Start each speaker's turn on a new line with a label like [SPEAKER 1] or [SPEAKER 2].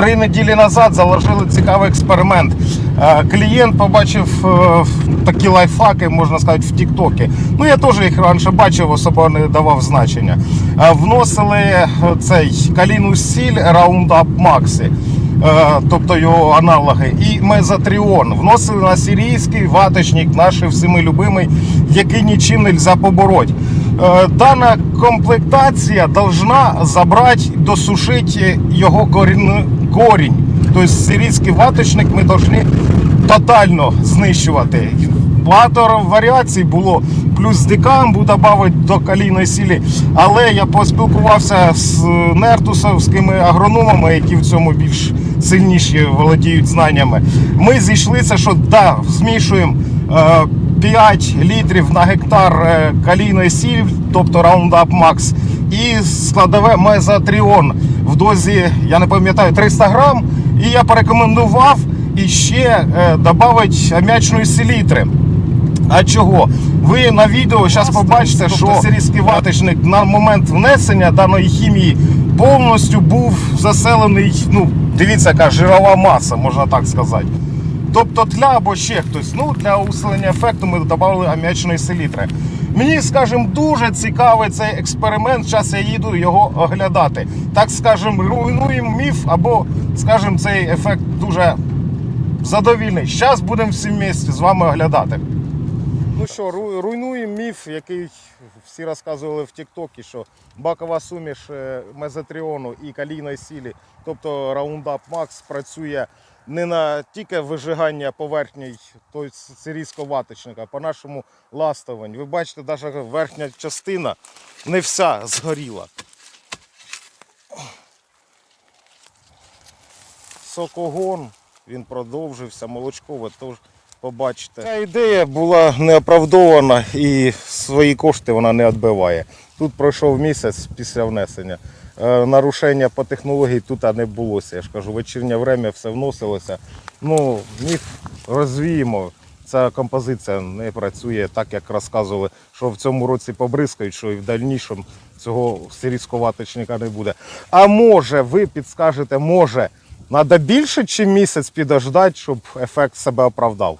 [SPEAKER 1] Три неділі назад заложили цікавий експеримент. Е, Клієнт побачив е, такі лайфхаки, можна сказати, в Тіктокі. Ну я теж їх раніше бачив, особо не давав значення. Е, Вносили цей каліну сіль Roundup Maxi, тобто його аналоги, і мезотріон. Вносили на сирійський ваточник, наш всіми любимий, який нічим не побороть. Дана комплектація должна забрати, досушити його корінь. Корінь. Тобто сирійський ваточник ми повинні тотально знищувати. Багато варіацій було, плюс дикамбу додати до калійної сілі. Але я поспілкувався з нертусовськими агрономами, які в цьому більш сильніші володіють знаннями. Ми зійшлися, що да, змішуємо. е, 5 літрів на гектар е, калійної сіль, тобто Roundup Max, і складове мезотріон в дозі, я не пам'ятаю, 300 грам. І я порекомендував іще додати ам'ячної селітри. А чого? Ви на відео зараз побачите, що сирійський ваточник на момент внесення даної хімії повністю був заселений. Ну, дивіться, яка жирова маса, можна так сказати. Тобто тля або ще хтось. Ну, для усилення ефекту ми додали ам'ячної селітри. Мені, скажімо, дуже цікавий цей експеримент. Зараз я їду його оглядати. Так скажемо, руйнуємо міф, або, скажімо, цей ефект дуже задовільний. Зараз будемо всі вместе з вами оглядати. Ну що, руйнуємо міф, який всі розказували в Тіктокі, що бакова суміш е, мезотріону і калійної сілі, тобто Roundup Max, працює не на тільки вижигання поверхні тобто сирійського ваточника, а по нашому ластуванню. Ви бачите, навіть верхня частина не вся згоріла. Сокогон, він продовжився, молочко, ви теж побачите. Ця ідея була неоправдована і свої кошти вона не відбиває. Тут пройшов місяць після внесення. Е, Нарушення по технології тут не було. Я ж кажу, вечірнє время все вносилося. Ну, міф розвіємо. Ця композиція не працює так, як розказували, що в цьому році побризкають, що і в дальнішому цього сирійського не буде. А може, ви підскажете, може, треба більше, ніж місяць підождати, щоб ефект себе оправдав.